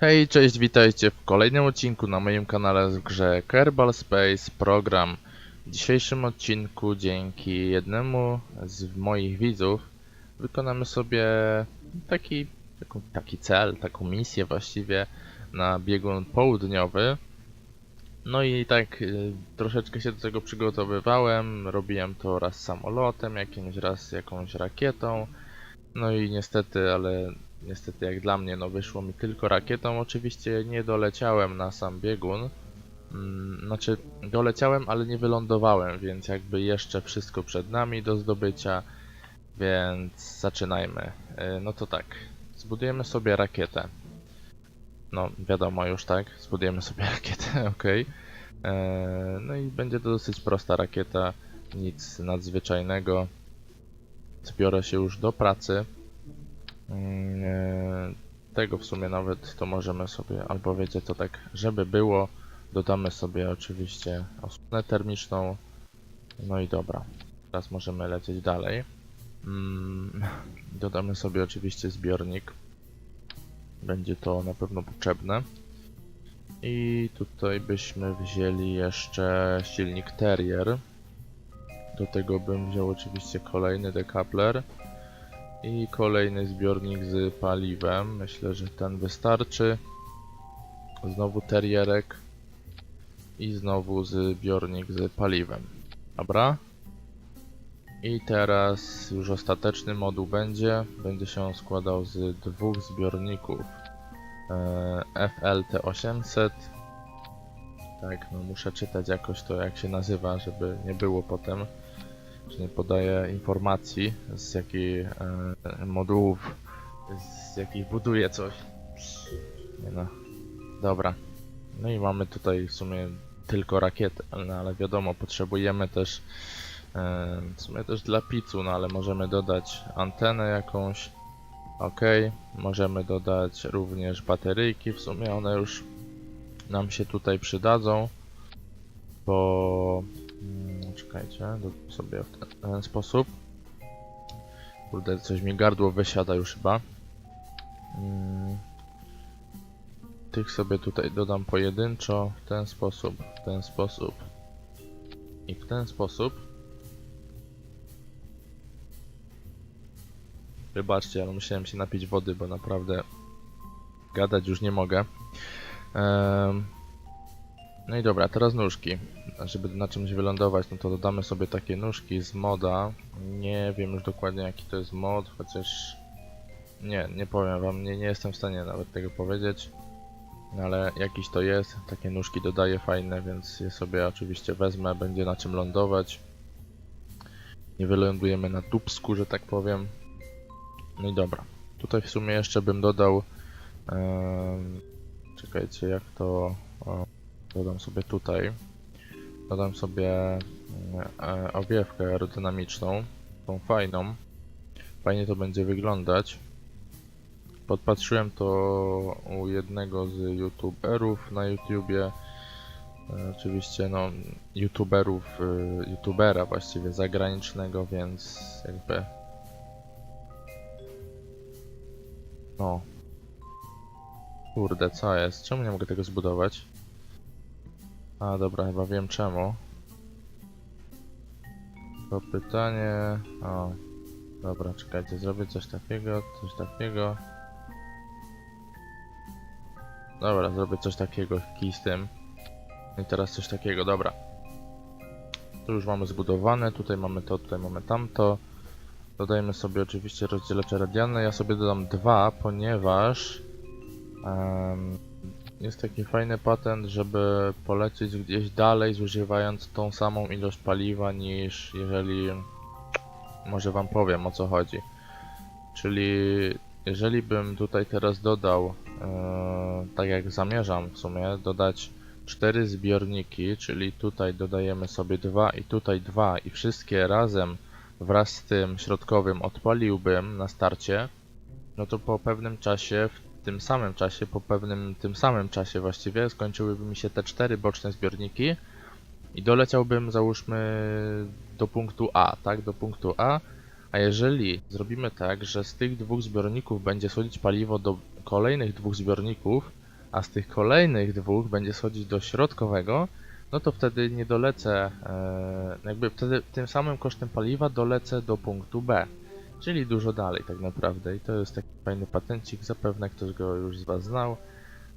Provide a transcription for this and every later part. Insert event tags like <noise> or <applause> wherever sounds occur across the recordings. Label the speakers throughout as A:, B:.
A: Hej, cześć, witajcie w kolejnym odcinku na moim kanale w grze Kerbal Space Program. W dzisiejszym odcinku dzięki jednemu z moich widzów wykonamy sobie taki, taki cel, taką misję właściwie na biegun południowy. No i tak y, troszeczkę się do tego przygotowywałem, robiłem to raz samolotem, jakimś raz jakąś rakietą. No i niestety, ale niestety jak dla mnie, no wyszło mi tylko rakietą. Oczywiście nie doleciałem na sam biegun. Mm, Znaczy, doleciałem, ale nie wylądowałem, więc jakby jeszcze wszystko przed nami do zdobycia. Więc zaczynajmy. Y, No to tak, zbudujemy sobie rakietę. No, wiadomo już, tak? Zbudujemy sobie <laughs> rakietę, ok. No i będzie to dosyć prosta rakieta, nic nadzwyczajnego. Zbiorę się już do pracy. Tego w sumie nawet to możemy sobie, albo wiecie to tak, żeby było, dodamy sobie oczywiście osłonę termiczną. No i dobra, teraz możemy lecieć dalej. Mm, Dodamy sobie oczywiście zbiornik. Będzie to na pewno potrzebne. I tutaj byśmy wzięli jeszcze silnik Terrier. Do tego bym wziął oczywiście kolejny decoupler. I kolejny zbiornik z paliwem. Myślę, że ten wystarczy. Znowu terrierek. I znowu zbiornik z paliwem. Dobra. I teraz już ostateczny moduł będzie. Będzie się składał z dwóch zbiorników. e, FLT800. Tak, no muszę czytać jakoś to jak się nazywa, żeby nie było potem nie podaje informacji, z jakich e, modułów, z jakich buduje coś. Nie no. Dobra. No i mamy tutaj w sumie tylko rakietę, no, ale wiadomo, potrzebujemy też e, w sumie też dla picu, no ale możemy dodać antenę jakąś. Ok, możemy dodać również bateryjki, w sumie one już nam się tutaj przydadzą, bo Czekajcie, sobie w ten, ten sposób. Kurde, coś mi gardło wysiada już chyba. Mm. Tych sobie tutaj dodam pojedynczo, w ten sposób, w ten sposób i w ten sposób. Wybaczcie, ale musiałem się napić wody, bo naprawdę gadać już nie mogę. No i dobra, teraz nóżki. Żeby na czymś wylądować, no to dodamy sobie takie nóżki z moda. Nie wiem już dokładnie jaki to jest mod, chociaż... Nie, nie powiem wam, nie, nie jestem w stanie nawet tego powiedzieć. No ale jakiś to jest, takie nóżki dodaję fajne, więc je sobie oczywiście wezmę, będzie na czym lądować. Nie wylądujemy na dupsku, że tak powiem. No i dobra. Tutaj w sumie jeszcze bym dodał... czekajcie, jak to... O, dodam sobie tutaj. Dodam sobie e, owiewkę aerodynamiczną, tą fajną. Fajnie to będzie wyglądać. Podpatrzyłem to u jednego z youtuberów na YouTubie. E, Oczywiście no, youtuberów, e, youtubera właściwie zagranicznego, więc jakby no kurde co jest? Czemu nie mogę tego zbudować? A dobra, chyba wiem czemu. To pytanie... O, dobra, czekajcie, zrobię coś takiego, coś takiego. Dobra, zrobię coś takiego, kij z tym. I teraz coś takiego, dobra. Tu już mamy zbudowane, tutaj mamy to, tutaj mamy tamto. Dodajmy sobie oczywiście rozdzielacze radialne. Ja sobie dodam dwa, ponieważ... em, jest taki fajny patent, żeby polecieć gdzieś dalej zużywając tą samą ilość paliwa niż jeżeli może wam powiem o co chodzi. Czyli jeżeli bym tutaj teraz dodał, e, tak jak zamierzam w sumie, dodać cztery zbiorniki, czyli tutaj dodajemy sobie dwa i tutaj dwa i wszystkie razem wraz z tym środkowym odpaliłbym na starcie, no to po pewnym czasie, w tym samym czasie, po pewnym tym samym czasie właściwie, skończyłyby mi się te cztery boczne zbiorniki i doleciałbym załóżmy do punktu A, tak, do punktu A, a jeżeli zrobimy tak, że z tych dwóch zbiorników będzie schodzić paliwo do kolejnych dwóch zbiorników, a z tych kolejnych dwóch będzie schodzić do środkowego, no to wtedy nie dolecę, e, jakby wtedy tym samym kosztem paliwa dolecę do punktu B, czyli dużo dalej tak naprawdę i to jest taki fajny patencik, zapewne ktoś go już z Was znał.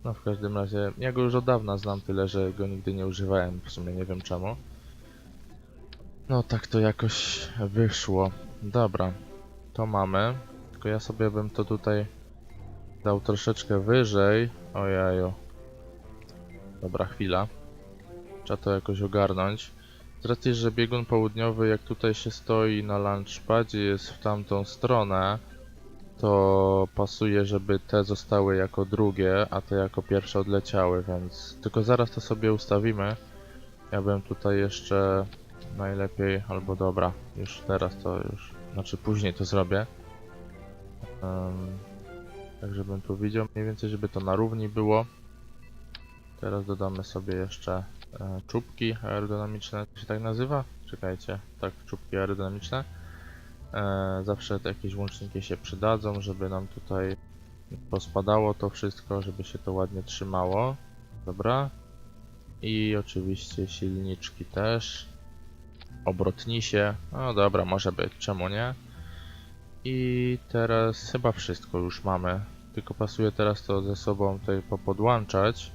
A: No w każdym razie, ja go już od dawna znam, tyle że go nigdy nie używałem, w sumie nie wiem czemu. No tak to jakoś wyszło. Dobra, to mamy. Tylko ja sobie bym to tutaj dał troszeczkę wyżej. Ojeju. Dobra, chwila. Trzeba to jakoś ogarnąć. Racji, że biegun południowy, jak tutaj się stoi na launchpadzie, jest w tamtą stronę, to pasuje, żeby te zostały jako drugie, a te jako pierwsze odleciały, więc tylko zaraz to sobie ustawimy. Ja bym tutaj jeszcze najlepiej, albo dobra, już teraz to już, znaczy później to zrobię. Em, tak żebym tu widział mniej więcej, żeby to na równi było. Teraz dodamy sobie jeszcze e, czubki aerodynamiczne, to się tak nazywa? Czekajcie, tak, czubki aerodynamiczne. E, zawsze te jakieś łączniki się przydadzą, żeby nam tutaj pospadało to wszystko, żeby się to ładnie trzymało. Dobra. I oczywiście silniczki też. Obrotnisie. No dobra, może być, czemu nie? I teraz chyba wszystko już mamy. Tylko pasuje teraz to ze sobą tutaj popodłączać.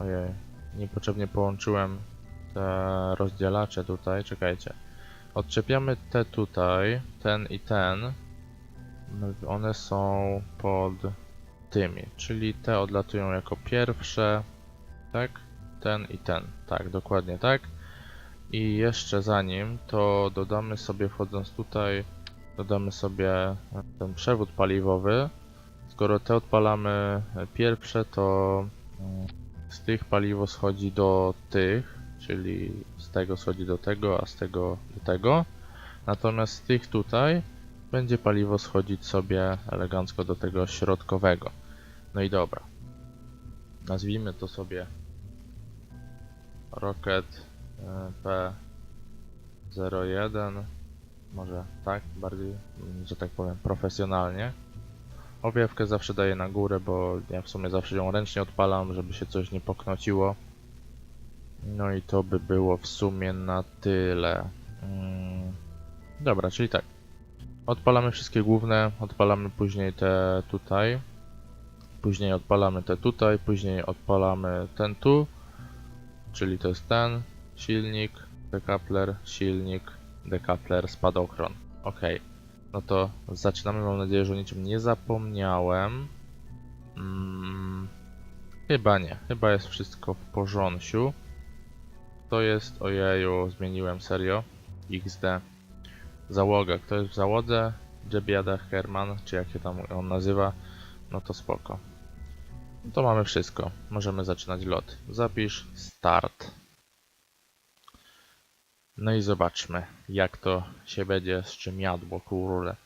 A: Ojej, niepotrzebnie połączyłem te rozdzielacze tutaj, czekajcie. Odczepiamy te tutaj, ten i ten. One są pod tymi, czyli te odlatują jako pierwsze, tak? Ten i ten, tak, dokładnie tak. I jeszcze zanim, to dodamy sobie, wchodząc tutaj, dodamy sobie ten przewód paliwowy. Skoro te odpalamy pierwsze, to z tych paliwo schodzi do tych, czyli z tego schodzi do tego, a z tego do tego. Natomiast z tych tutaj będzie paliwo schodzić sobie elegancko do tego środkowego. No i dobra. Nazwijmy to sobie Rocket e, P01. Może tak, bardziej, że tak powiem, profesjonalnie. Owiewkę zawsze daję na górę, bo ja w sumie zawsze ją ręcznie odpalam, żeby się coś nie poknociło. No i to by było w sumie na tyle. Mm, Dobra, czyli tak. Odpalamy wszystkie główne, odpalamy później te tutaj. Później odpalamy te tutaj, później odpalamy ten tu. Czyli to jest ten silnik, decoupler, silnik, decoupler, spadochron. Ok. No to zaczynamy. Mam nadzieję, że o niczym nie zapomniałem. Mm, chyba nie. Chyba jest wszystko w porządku. To jest, ojeju, zmieniłem serio. XD. Załoga. Kto jest w załodze? Jebiada Herman, czy jak się tam on nazywa. No to spoko. No to mamy wszystko. Możemy zaczynać lot. Zapisz start. No i zobaczmy, jak to się będzie z czym jadło, kurde.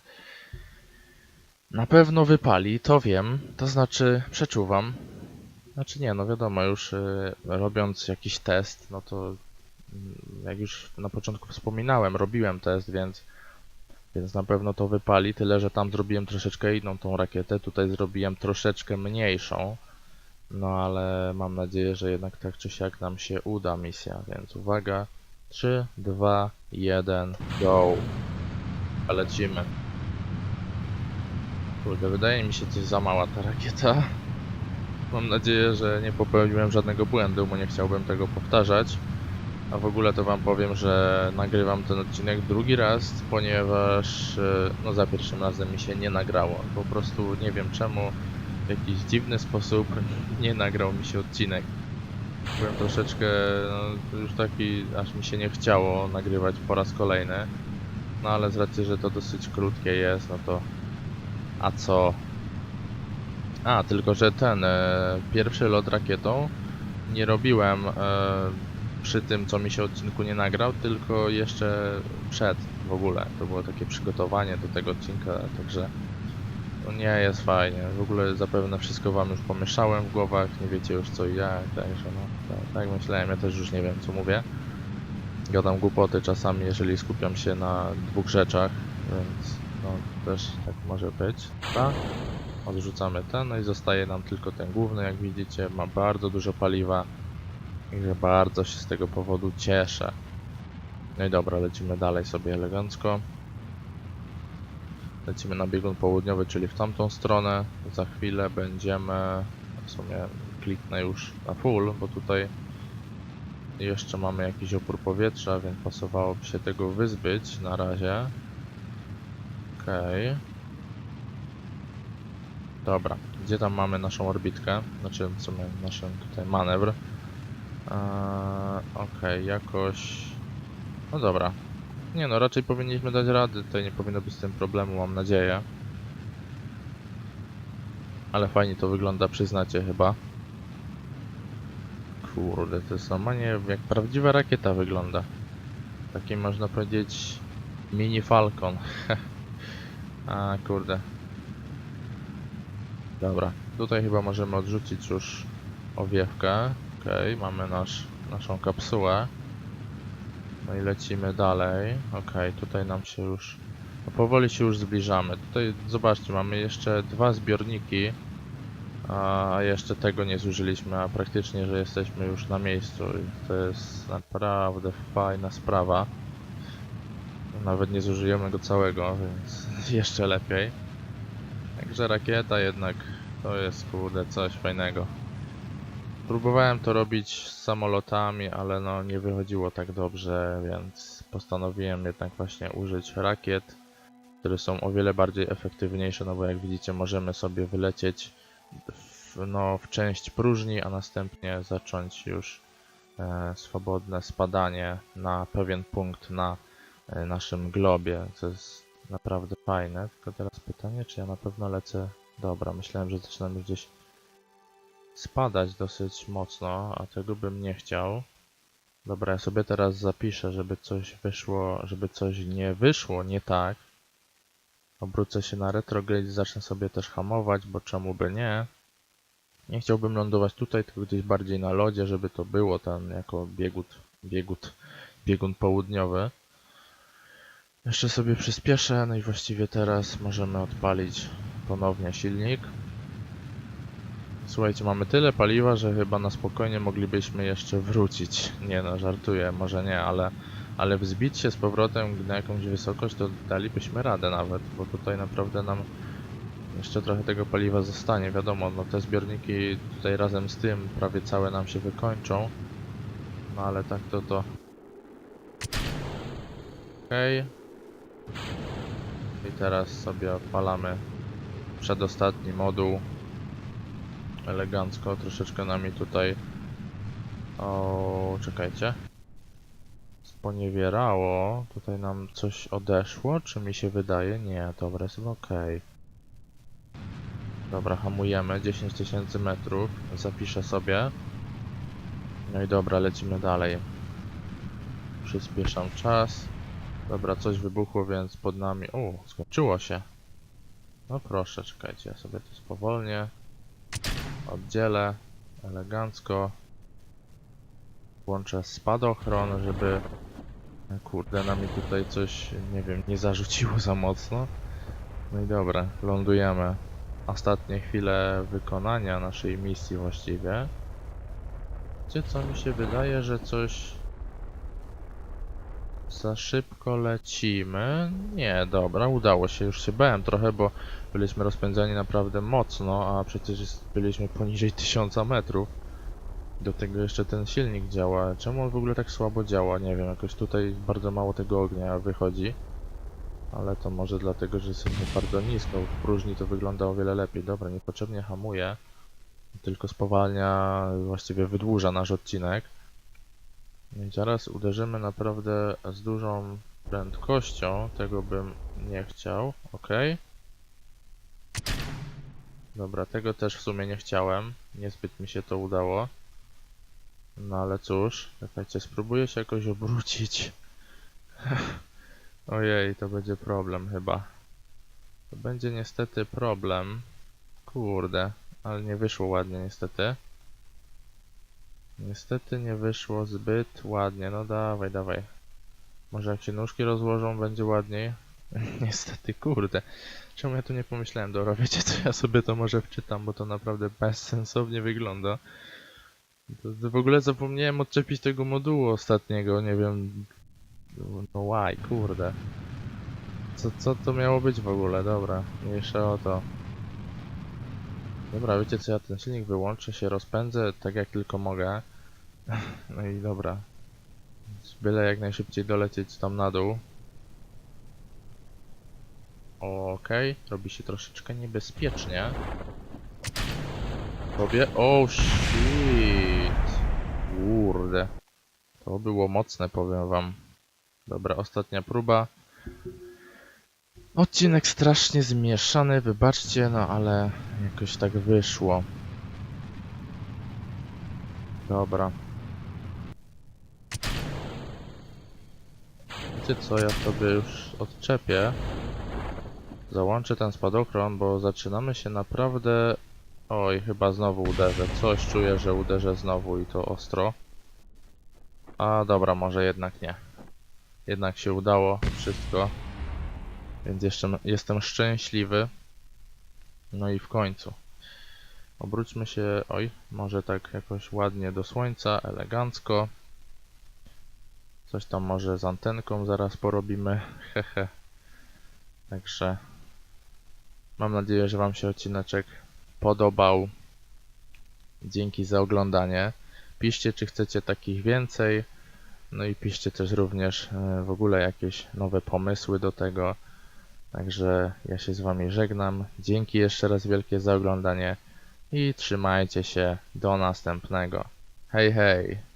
A: Na pewno wypali, to wiem, to znaczy przeczuwam. Znaczy nie, no wiadomo, już y, robiąc jakiś test, no to mm, jak już na początku wspominałem, robiłem test, więc, więc na pewno to wypali, tyle że tam zrobiłem troszeczkę inną tą rakietę, tutaj zrobiłem troszeczkę mniejszą. No ale mam nadzieję, że jednak tak czy siak nam się uda misja, więc uwaga. 3, 2, 1, go. Lecimy. Kurde, wydaje mi się coś za mała ta rakieta. Mam nadzieję, że nie popełniłem żadnego błędu, bo nie chciałbym tego powtarzać. A w ogóle to wam powiem, że nagrywam ten odcinek drugi raz, ponieważ e, no za pierwszym razem mi się nie nagrało. Po prostu nie wiem czemu w jakiś dziwny sposób nie nagrał mi się odcinek. Byłem troszeczkę no, już taki, aż mi się nie chciało nagrywać po raz kolejny. No ale z racji, że to dosyć krótkie jest, no to a co? A, tylko że ten e, pierwszy lot rakietą nie robiłem e, przy tym, co mi się odcinku nie nagrał, tylko jeszcze przed w ogóle. To było takie przygotowanie do tego odcinka, także no nie jest fajnie. W ogóle zapewne wszystko wam już pomieszałem w głowach, nie wiecie już co i jak, także no, tak, tak myślałem, ja też już nie wiem co mówię. Gadam głupoty czasami, jeżeli skupiam się na dwóch rzeczach, więc no też tak może być. Dobra. Odrzucamy ten, no i zostaje nam tylko ten główny, jak widzicie, ma bardzo dużo paliwa. Także bardzo się z tego powodu cieszę. No i dobra, lecimy dalej sobie elegancko. Lecimy na biegun południowy, czyli w tamtą stronę. Za chwilę będziemy, w sumie kliknę już na full, bo tutaj jeszcze mamy jakiś opór powietrza, więc pasowałoby się tego wyzbyć na razie. Okej. Dobra, gdzie tam mamy naszą orbitkę? Znaczy w sumie nasz tutaj manewr. Eee, Okej, jakoś... No dobra. Nie no, raczej powinniśmy dać rady, tutaj nie powinno być z tym problemu, mam nadzieję. Ale fajnie to wygląda, przyznacie chyba. Kurde, to jest normalnie jak prawdziwa rakieta wygląda. Taki można powiedzieć mini Falcon. <laughs> A kurde. Dobra, tutaj chyba możemy odrzucić już owiewkę. Okej, mamy nasz, naszą kapsułę. No i lecimy dalej. Okej, tutaj nam się już... No powoli się już zbliżamy. Tutaj zobaczcie, mamy jeszcze dwa zbiorniki. A jeszcze tego nie zużyliśmy, a praktycznie, że jesteśmy już na miejscu. I to jest naprawdę fajna sprawa. Nawet nie zużyjemy go całego, więc <laughs> jeszcze lepiej. Także rakieta jednak to jest kurde coś fajnego. Próbowałem to robić z samolotami, ale no nie wychodziło tak dobrze, więc postanowiłem jednak właśnie użyć rakiet, które są o wiele bardziej efektywniejsze, no bo jak widzicie możemy sobie wylecieć w, no, w część próżni, a następnie zacząć już e, swobodne spadanie na pewien punkt na e, naszym globie, co jest naprawdę fajne. Tylko teraz pytanie, czy ja na pewno lecę... Dobra, myślałem, że zaczynam już gdzieś spadać dosyć mocno, a tego bym nie chciał. Dobra, ja sobie teraz zapiszę, żeby coś wyszło, żeby coś nie wyszło nie tak. Obrócę się na retrograde zacznę sobie też hamować, bo czemu by nie. Nie chciałbym lądować tutaj, tylko gdzieś bardziej na lodzie, żeby to było ten jako biegut, biegut, biegun południowy. Jeszcze sobie przyspieszę, no i właściwie teraz możemy odpalić ponownie silnik. Słuchajcie, mamy tyle paliwa, że chyba na spokojnie moglibyśmy jeszcze wrócić. Nie no, żartuję, może nie, ale, ale wzbić się z powrotem na jakąś wysokość, to dalibyśmy radę nawet, bo tutaj naprawdę nam jeszcze trochę tego paliwa zostanie. Wiadomo, no te zbiorniki tutaj razem z tym prawie całe nam się wykończą. No ale tak to to. Okej. I teraz sobie odpalamy przedostatni moduł elegancko, troszeczkę nami tutaj. O, czekajcie. Sponiewierało, tutaj nam coś odeszło, czy mi się wydaje? Nie, dobra, jest okej. Dobra, hamujemy, 10 tysięcy metrów, zapiszę sobie. No i dobra, lecimy dalej. Przyspieszam czas. Dobra, coś wybuchło, więc pod nami, o, skończyło się. No proszę, czekajcie, ja sobie to spowolnię oddzielę elegancko. Włączę spadochron, żeby kurde nami tutaj coś, nie wiem, nie zarzuciło za mocno. No i dobra, lądujemy. Ostatnie chwile wykonania naszej misji właściwie. Gdzie co mi się wydaje, że coś za szybko lecimy. Nie, dobra, udało się. Już się bałem trochę, bo byliśmy rozpędzani naprawdę mocno, a przecież byliśmy poniżej 1000 metrów. Do tego jeszcze ten silnik działa. Czemu on w ogóle tak słabo działa? Nie wiem, jakoś tutaj bardzo mało tego ognia wychodzi. Ale to może dlatego, że jesteśmy bardzo nisko. W próżni to wygląda o wiele lepiej. Dobra, niepotrzebnie hamuje. Tylko spowalnia, właściwie wydłuża nasz odcinek. No i zaraz uderzymy naprawdę z dużą prędkością. Tego bym nie chciał. Ok. Dobra, tego też w sumie nie chciałem. Niezbyt mi się to udało. No ale cóż, czekajcie, spróbuję się jakoś obrócić. <laughs> Ojej, to będzie problem chyba. To będzie niestety problem. Kurde, ale nie wyszło ładnie niestety. Niestety nie wyszło zbyt ładnie. No dawaj, dawaj. Może jak się nóżki rozłożą, będzie ładniej. <laughs> Niestety, kurde. Czemu ja tu nie pomyślałem? Dobra, wiecie co, ja sobie to może wczytam, bo to naprawdę bezsensownie wygląda. W ogóle zapomniałem odczepić tego modułu ostatniego, nie wiem... No why, kurde. Co, co to miało być w ogóle? Dobra, mniejsza o to. Dobra, wiecie co, ja ten silnik wyłączę, się rozpędzę tak jak tylko mogę. <sighs> No i dobra. Byle jak najszybciej dolecieć tam na dół. Okej, robi się troszeczkę niebezpiecznie. Tobie. Oh shit! Kurde. To było mocne, powiem wam. Dobra, ostatnia próba. Odcinek strasznie zmieszany, wybaczcie, no ale jakoś tak wyszło. Dobra. Wiecie co, ja sobie już odczepię. Załączę ten spadochron, bo zaczynamy się naprawdę... Oj, chyba znowu uderzę. Coś czuję, że uderzę znowu i to ostro. A dobra, może jednak nie. Jednak się udało wszystko. Więc jeszcze jestem szczęśliwy. No i w końcu. Obróćmy się, oj, może tak jakoś ładnie do słońca, elegancko. Coś tam może z antenką zaraz porobimy, hehe. Także mam nadzieję, że Wam się odcineczek podobał. Dzięki za oglądanie. Piszcie, czy chcecie takich więcej. No i piszcie też również e, w ogóle jakieś nowe pomysły do tego. Także ja się z Wami żegnam. Dzięki jeszcze raz wielkie za oglądanie i trzymajcie się. Do następnego. Hej, hej!